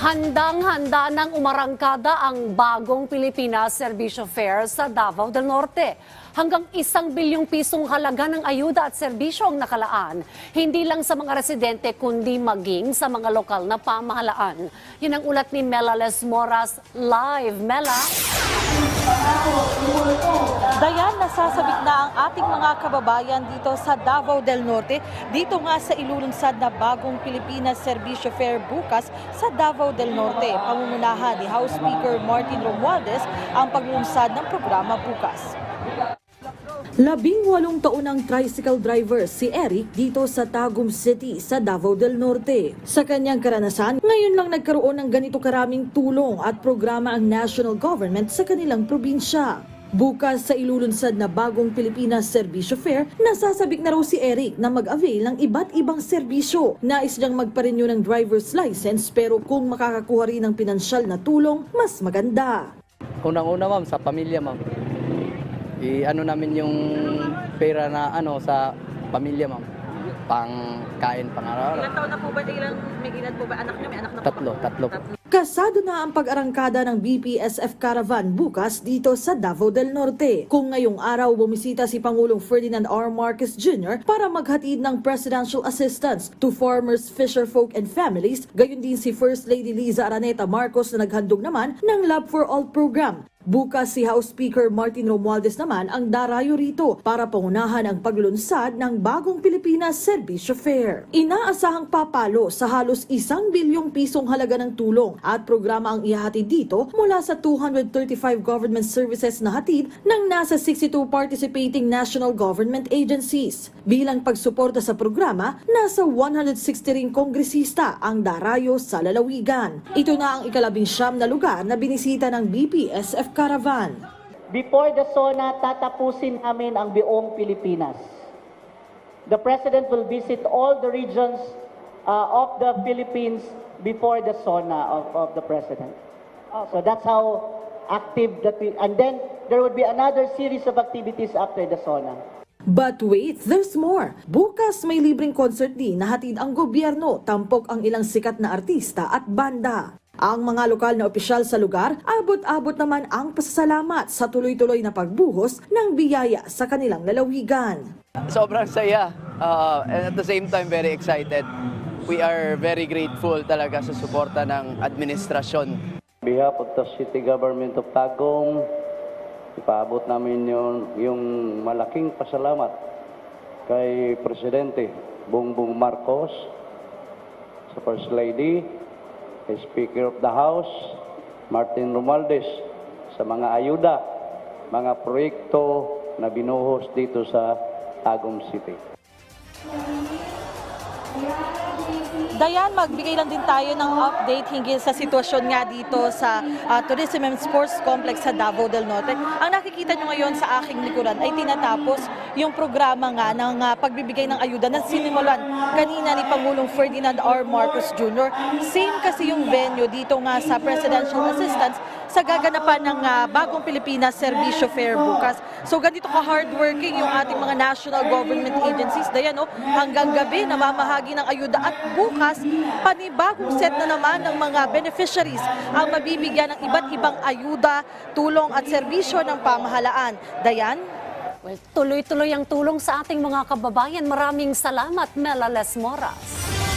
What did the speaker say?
Handang-handa ng umarangkada ang bagong Pilipinas Servicio Fair sa Davao del Norte. Hanggang isang bilyong pisong halaga ng ayuda at serbisyo ang nakalaan, hindi lang sa mga residente kundi maging sa mga lokal na pamahalaan. Yan ang ulat ni Mela Les Moras live. Mela? Dayan, nasasabik na ang ating mga kababayan dito sa Davao del Norte, dito nga sa ilulunsad na bagong Pilipinas Servicio Fair bukas sa Davao del Norte. Pamumunahan ni House Speaker Martin Romualdez ang paglulunsad ng programa bukas. Labing walong taon ang tricycle driver si Eric dito sa Tagum City sa Davao del Norte. Sa kanyang karanasan, ngayon lang nagkaroon ng ganito karaming tulong at programa ang national government sa kanilang probinsya. Bukas sa ilulunsad na bagong Pilipinas Servisyo Fair, nasasabik na raw si Eric na mag-avail ng iba't ibang serbisyo. Nais niyang magparenew ng driver's license pero kung makakakuha rin ng pinansyal na tulong, mas maganda. Unang-una ma'am, sa pamilya ma'am. I-ano namin yung pera na ano sa pamilya ma'am. Pang kain, pang araw taon na po ba? Ilang, may ilan po ba anak niyo? May anak na Tatlo, tatlo po. Kasado na ang pag-arangkada ng BPSF Caravan bukas dito sa Davao del Norte. Kung ngayong araw bumisita si Pangulong Ferdinand R. Marcos Jr. para maghatid ng presidential assistance to farmers, fisherfolk and families, gayon din si First Lady Liza Araneta Marcos na naghandog naman ng Love for All program. Bukas si House Speaker Martin Romualdez naman ang darayo rito para pangunahan ang paglunsad ng bagong Pilipinas Servisyo Fair. Inaasahang papalo sa halos isang bilyong pisong halaga ng tulong at programa ang ihahatid dito mula sa 235 government services na hatid ng nasa 62 participating national government agencies. Bilang pagsuporta sa programa, nasa 160 ring kongresista ang darayo sa lalawigan. Ito na ang ikalabing siyam na lugar na binisita ng BPSF Caravan. Before the SONA, tatapusin namin ang buong Pilipinas. The President will visit all the regions uh, of the Philippines before the SONA of, of the President. So that's how active that we, and then there would be another series of activities after the SONA. But wait, there's more. Bukas may libreng concert din na hatid ang gobyerno, tampok ang ilang sikat na artista at banda. Ang mga lokal na opisyal sa lugar, abot-abot naman ang pasasalamat sa tuloy-tuloy na pagbuhos ng biyaya sa kanilang lalawigan. Sobrang saya. uh, and at the same time, very excited. We are very grateful talaga sa suporta ng administrasyon. On behalf of the City Government of Tagum, ipaabot namin yung, yung malaking pasalamat kay Presidente Bongbong Marcos, sa First Lady, kay Speaker of the House, Martin Romualdez, sa mga ayuda, mga proyekto na binuhos dito sa Tagum City. Thank you. Dayan, magbigay lang din tayo ng update hinggil sa sitwasyon nga dito sa ah, Tourism and Sports Complex sa Davao del Norte. Ang nakikita nyo ngayon sa aking likuran ay tinatapos yung programa nga ng ah, pagbibigay ng ayuda na sinimulan kanina ni Pangulong Ferdinand R. Marcos Jr. Same kasi yung venue dito nga sa Presidential Assistance sa gaganapan ng ah, bagong Pilipinas Servisyo Fair bukas. So ganito ka-hardworking yung ating mga national government agencies. Dayan, no, hanggang gabi namamahagi ng ayuda at bukas panibagong set na naman ng mga beneficiaries ang mabibigyan ng iba't ibang ayuda, tulong at serbisyo ng pamahalaan. Dayan? Well, tuloy-tuloy ang tulong sa ating mga kababayan. Maraming salamat, Mela Les Moras.